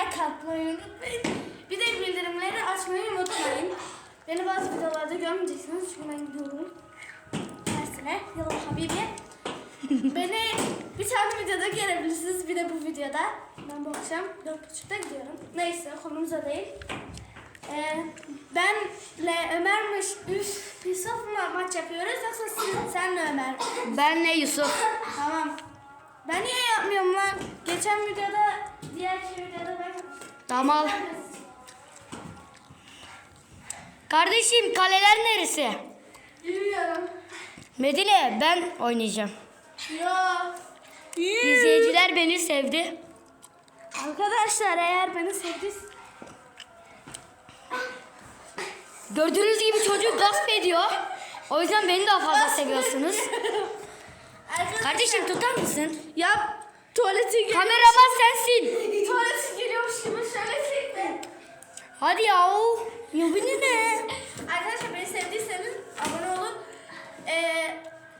like atmayı unutmayın. Bir de bildirimleri açmayı unutmayın. Beni bazı videolarda görmeyeceksiniz çünkü ben gidiyorum. Dersine, yallah habibi. Beni bir tane videoda görebilirsiniz. Bir de bu videoda. Ben bu akşam 4.30'da gidiyorum. Neyse konumuza değil. Ee, benle Ömer'miş üf Yusuf mu maç yapıyoruz yoksa siz, senle Ömer? Ben ne Yusuf? Tamam. Ben niye yapmıyorum lan? Geçen videoda, diğer ben... Kardeşim kaleler neresi? Bilmiyorum. Medine ben oynayacağım. Yo. İzleyiciler beni sevdi. Arkadaşlar eğer beni sevdiyse... Gördüğünüz gibi çocuk gasp ediyor. O yüzden beni daha fazla seviyorsunuz. Kardeşim tutar mısın? Ya tuvalete geliyormuş. Kameraman sensin. Tuvalete geliyormuş gibi şöyle çekme. Hadi ya. Ya beni ne? Arkadaşlar beni sevdiyseniz abone olun. Ee,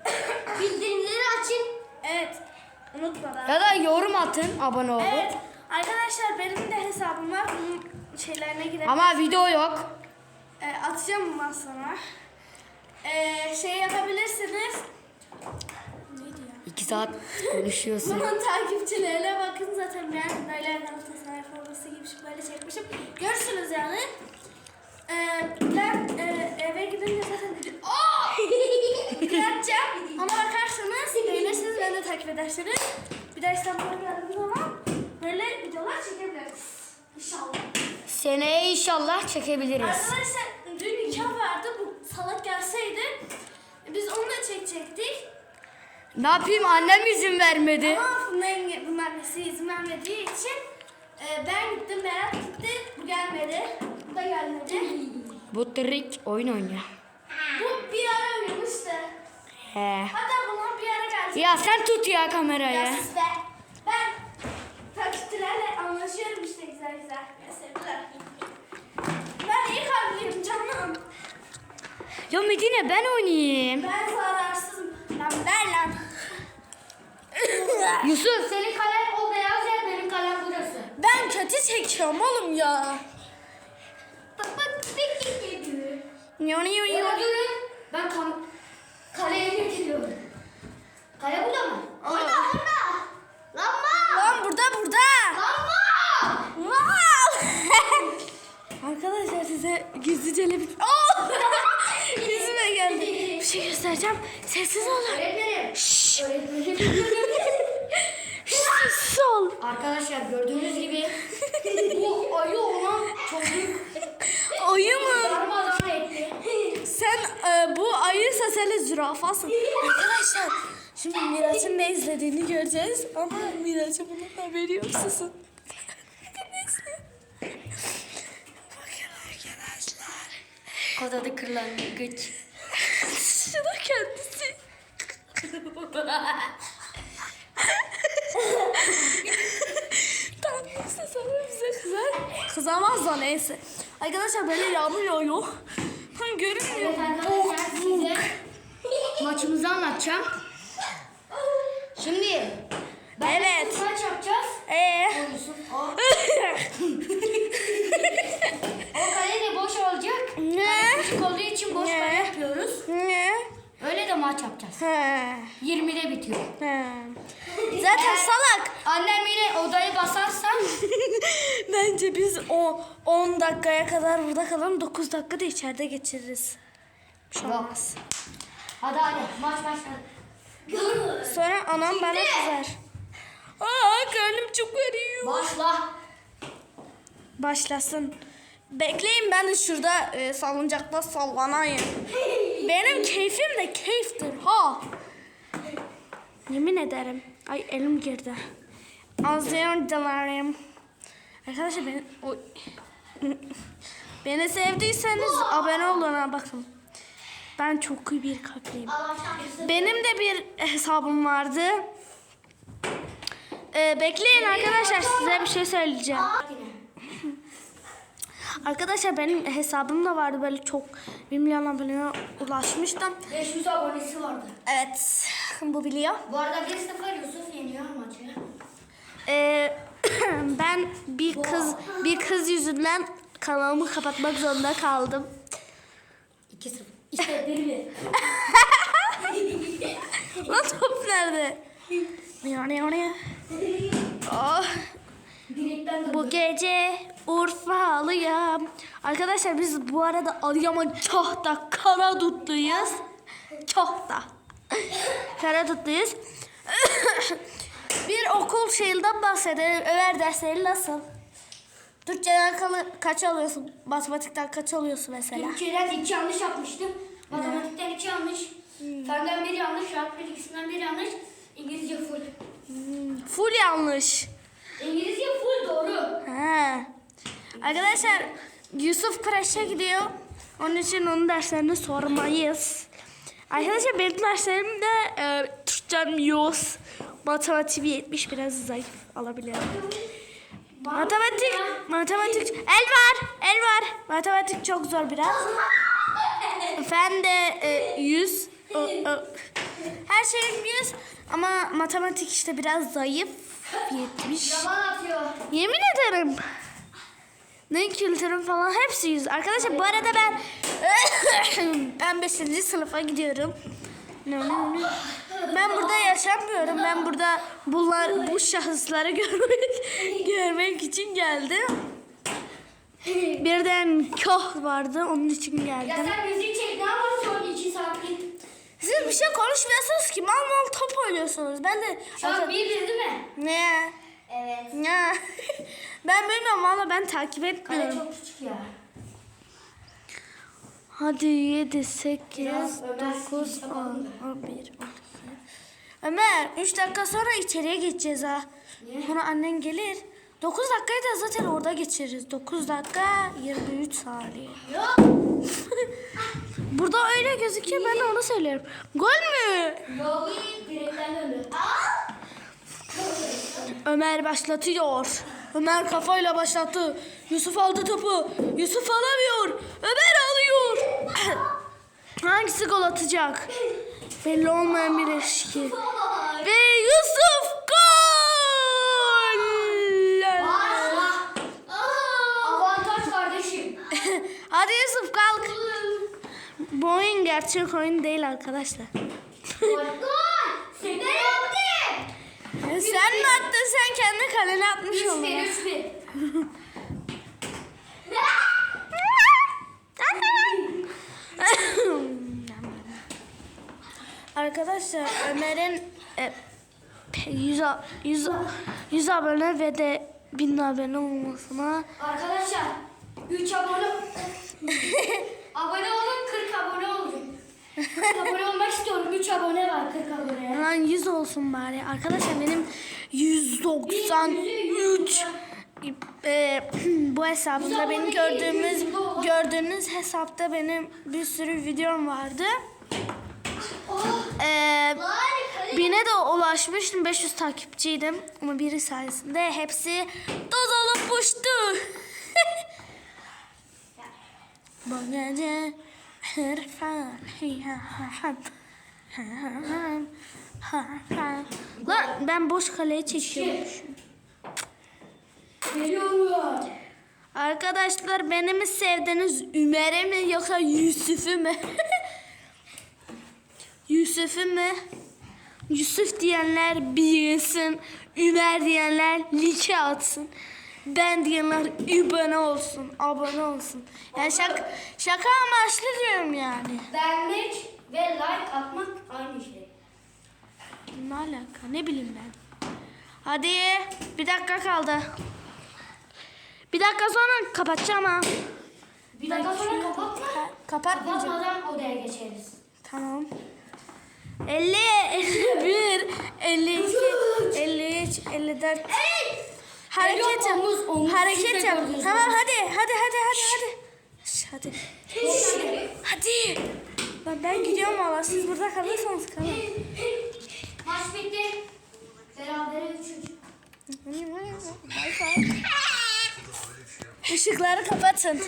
Bildirimleri açın. evet. Unutmadan. Ya da yorum atın abone olun. Evet. Arkadaşlar benim de hesabım var. Bunun şeylerine girelim. Ama video yok. Ee, atacağım bundan sonra. Ee, şey yapabilirsiniz. İki saat konuşuyorsun. Bunun takipçilerine bakın zaten ben böyle Galatasaray forması giymişim böyle çekmişim. Görürsünüz yani. Ee, ben e, eve gidince zaten Aa! Yapacağım. Ona bakarsanız beğenirsiniz beni de takip edersiniz. Bir de İstanbul'a geldiğim zaman böyle videolar çekebiliriz. İnşallah. Seneye inşallah çekebiliriz. Arkadaşlar dün nikah vardı. Bu salak gelseydi biz onu da çekecektik. Ne yapayım annem izin vermedi. Ama bunların, bunun annesi izin vermediği için e, ben gittim, Berat gitti. Bu gelmedi. Bu da gelmedi. Bu trik oyun oynuyor. Bu bir ara uyumuştu. He. Hatta bunlar bir ara gelecek. Ya sen tut ya Ya kamerayı. sus be. Ben takipçilerle anlaşıyorum işte güzel güzel. Ya sevgiler. Ben iyi kalpliyim canım. Ya Medine ben oynayayım. Ben zararsızım. Lan ver lan. Yusuf senin kalem o beyaz yer benim kalem burası. ben kötü çekiyorum oğlum ya. Bak bak gidiyor. Yo yo yo. Ya durun. Ben kam kaleye getiriyorum. Kale burada mı? Orada orada. Lamba. Lan burada burada. Lamba. Wow! Arkadaşlar size gizlice bir... Oh! Yüzüme geldi. Bir şey göstereceğim. Sessiz olun. Öğretmenim. Şşş. Öğretmenim. Arkadaşlar gördüğünüz gibi bu ayı olan çocuk Ayı mı? darmadan etti. Sen e, bu ayıysa sen de zürafasın. Arkadaşlar şimdi Miraç'ın ne izlediğini göreceğiz. Ama Miraç'ın bunun haberi yok susun. Bakın arkadaşlar. Kod adı kırlangıç. Şu da kendisi. Tamam neyse sonra bize kızar. Kızamaz da neyse. Arkadaşlar böyle yağmur yağıyor. Tam görünmüyor. Evet arkadaşlar size maçımızı anlatacağım. Şimdi ben Evet. maç yapacağız. Ee? O Yusuf o. O kale de boş olacak. ne? Küçük olduğu için boş Ne? kale yapıyoruz. Ne? Öyle de maç yapacağız. He. 20'de bitiyor. He. Zaten salak. Annem yine odayı basarsa Bence biz o 10 dakikaya kadar burada kalalım. 9 dakika da içeride geçiririz. Bir şey olmaz. hadi hadi maç başladı. Sonra anam bana kızar. Aa karnım çok ağrıyor. Başla. Başlasın. Bekleyin ben de şurada e, salıncakta sallanayım. Benim keyfim de keyiftir ha. Yemin ederim. Ay elim girdi. Ağzım dilerim. Arkadaşlar beni o, beni sevdiyseniz abone olun ha bakın. Ben çok iyi bir kalpliyim. Benim de bir hesabım vardı. Ee, bekleyin arkadaşlar size bir şey söyleyeceğim. Arkadaşlar benim hesabım da vardı böyle çok 1 milyon aboneye ulaşmıştım. 500 abonesi vardı. Evet bu biliyor. Bu arada 1-0 Yusuf yeniyor maçı. Ee, ben bir kız bir kız yüzünden kanalımı kapatmak zorunda kaldım. 2-0. İşte 1-1. Lan top nerede? Yani yani. Oh, Direkten döndü. bu gece Urfalıyım. Arkadaşlar biz bu arada Adıyaman Kahta Karadutlu'yuz. Kahta. Karadutlu'yuz. bir okul şeyinden bahsedelim. Ömer dersleri nasıl? Türkçeden kaç alıyorsun? Matematikten kaç alıyorsun mesela? Türkçeden 2 yanlış yapmıştım. Matematikten 2 yanlış. Fenden 1 yanlış. Rahat bilgisinden 1 yanlış. İngilizce full. Full yanlış. İngilizce full doğru. Ha. Arkadaşlar Yusuf kreşe gidiyor. Onun için onun derslerini sormayız. Arkadaşlar benim derslerim de e, Türkçem 100, matematik 70 biraz zayıf alabilirim. Matematik, matematik, el var, el var. Matematik çok zor biraz. Fen de e, 100, o- o- her şeyim 100 ama matematik işte biraz zayıf 70. Yaman atıyor. Yemin ederim. Ne kültürüm falan hepsi yüz. Arkadaşlar bu arada ben ben 5. sınıfa gidiyorum. Ben burada yaşamıyorum. Ben burada bunlar bu şahısları görmek görmek için geldim. Birden koh vardı onun için Ya geldim. sen müzik çek ne yapıyorsun son 2 saatlik? Siz bir şey konuşmuyorsunuz ki mal mal top oynuyorsunuz. Ben de Şu an 1 değil mi? ne? Evet. Ne? Ben bilmiyorum valla ben takip Kale etmiyorum. çok küçük ya. Hadi 7, 8, Biraz Ömer 9, sizi 10, yapalım 11, 12. Ömer 3 dakika sonra içeriye geçeceğiz ha. Niye? Sonra annen gelir. 9 dakikayı da zaten orada geçiririz. 9 dakika 23 saniye. Yok. Burada öyle gözüküyor ben de onu söylüyorum. Gol mü? Yok. Direkten döndü. Ömer başlatıyor. Ömer kafayla başlattı. Yusuf aldı topu. Yusuf alamıyor. Ömer alıyor. Hangisi gol atacak? Belli olmayan bir ilişki. Ve Yusuf gol! Avantaj kardeşim. Hadi Yusuf kalk. Bu oyun gerçek oyun değil arkadaşlar. Gol. Gol. Sen ne yaptın? Sen mi attın? Sen kendi kalene atmış 3-1 oldun. 3-1. Arkadaşlar Ömer'in e, 100, a- 100, 100 abone ve de 1000 abone olmasına Arkadaşlar 3 abone abone olun 40 abone olun. 40 abone olmak istiyorum. 3 abone var 40 abone. lan 100 olsun bari. Arkadaşlar benim 193 e, bu hesabımda benim gördüğümüz gördüğünüz hesapta benim bir sürü videom vardı. E, Bine de ulaşmıştım. 500 takipçiydim. Ama biri sayesinde hepsi toz olup uçtu. Bu gece hırfan Lan ben boş kaleye çekiyormuşum. Geliyorum. Arkadaşlar beni mi sevdiniz Ümer'i mi yoksa Yusuf'u mu? Yusuf'u mu? Yusuf diyenler bilsin, Ümer diyenler like atsın. Ben diyenler abone olsun, abone olsun. Yani şaka, şaka amaçlı diyorum yani. Beğenmek ve like atmak aynı şey. Ne alaka ne bileyim ben. Hadi bir dakika kaldı. Bir dakika sonra kapatacağım ha. Bir dakika sonra kapatma. Ka- kapatmayacağım. Kapatmadan odaya geçeriz. Tamam. 50, 51, 52, 53, 54. Hareket yap. omuz, omuz Hareket yap. Tamam hadi, hadi, hadi, hadi, hadi. Hadi. Hadi. Ben, ben gidiyorum valla. Siz burada kalırsanız kalın. Maç bitti. Berabere üçüncü. Bye bye. Işıkları kapatın.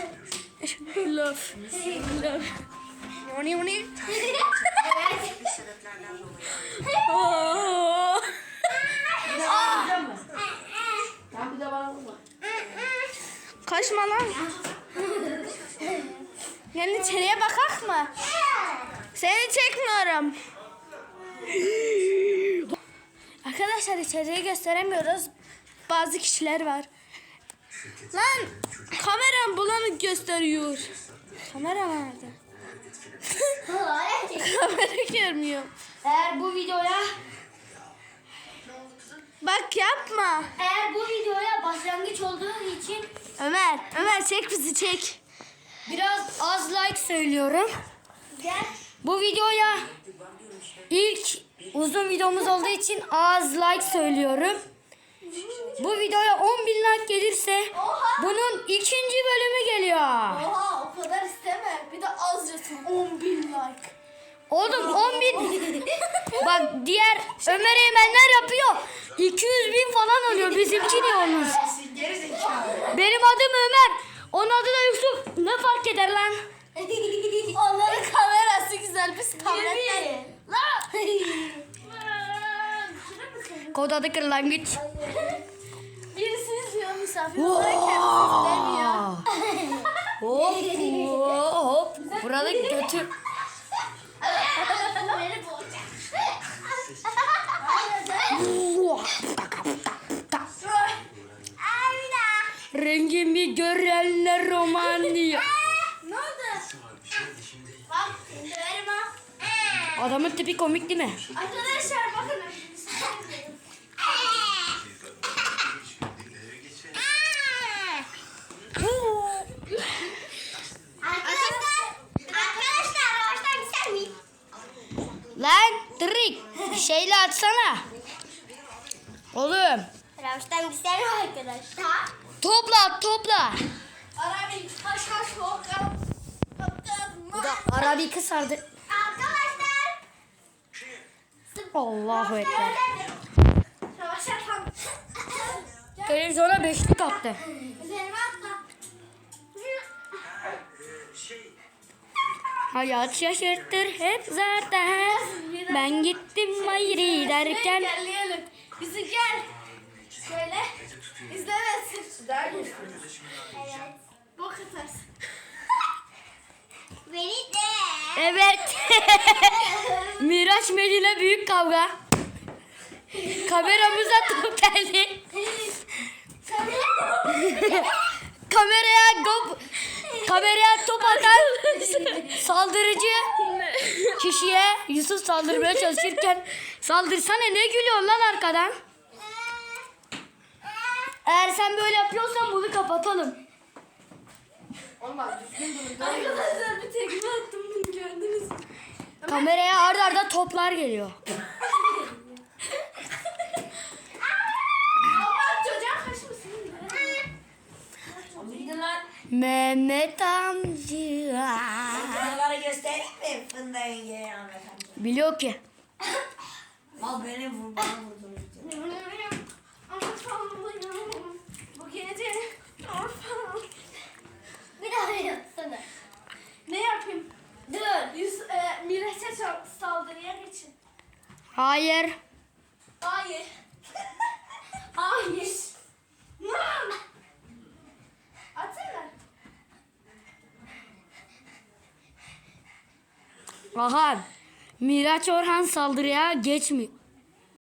Love. Love. Bir de bana vurma. Kaçma lan. Gelin içeriye bakak mı? Seni çekmiyorum. Arkadaşlar içeriği gösteremiyoruz. Bazı kişiler var. Lan kameram bulanık gösteriyor. Kamera nerede? Kamera görmüyor. Eğer bu videoya Bak yapma. eğer bu videoya başlangıç olduğu için Ömer, Ömer çek bizi çek. biraz az like söylüyorum. Gel. Bu videoya ilk uzun videomuz olduğu için az like söylüyorum. Bu videoya 10 bin like gelirse Oha. bunun ikinci bölümü geliyor. Oha o kadar isteme. Bir de azcasın 10 bin like. Oğlum 10 bin. Bak diğer Ömer Eymenler yapıyor. 200 bin falan alıyor. Bizimki ne olmuş? Benim adım Ömer. Onun adı da Yusuf. Ne fark eder lan? Onların kamerası güzel. Biz kamera Kod adı kırlangıç. Birisi izliyor misafir olarak kendisi izlemiyor. Hop hop. Burada götür. Rengimi görenler roman diyor. Ne oldu? Bak döverim ha. Adamın tipi komik değil mi? Arkadaşlar bakın. Lan trik. Şeyle atsana. Oğlum. İster mi arkadaşlar? Topla topla. Arabi kaş kaş korkam. Bu da Arabi sardı. Arkadaşlar. Allahu Ekber. Televizyona beşlik attı. Hayat şaşırtır hep zaten. Ben gittim ayrı derken. Bizi gel. Şöyle. İzlemesin. Evet. Bok atarsın. Beni de. Evet. Miraç Medine büyük kavga. Kameramıza top geldi. Kameraya top kameraya top atan saldırıcı kişiye Yusuf saldırmaya çalışırken saldırsana ne gülüyorsun lan arkadan? Eğer sen böyle yapıyorsan bunu kapatalım. Arkadaşlar bir tekme attım bunu gördünüz mü? Kameraya arda arda toplar geliyor. Mehmet amca. Buraları göstereyim mi? Fındığın yeri anlatan. Biliyor ki. Al beni vur, bana vurdun. Bu gece orfan. Bir daha yapsana. Ne yapayım? Dur. Yüz, e, Miraç'a sa- saldırıya geçin. Hayır. Hayır. Hayır. Atın Aha. Miraç Orhan saldırıya geçmiyor.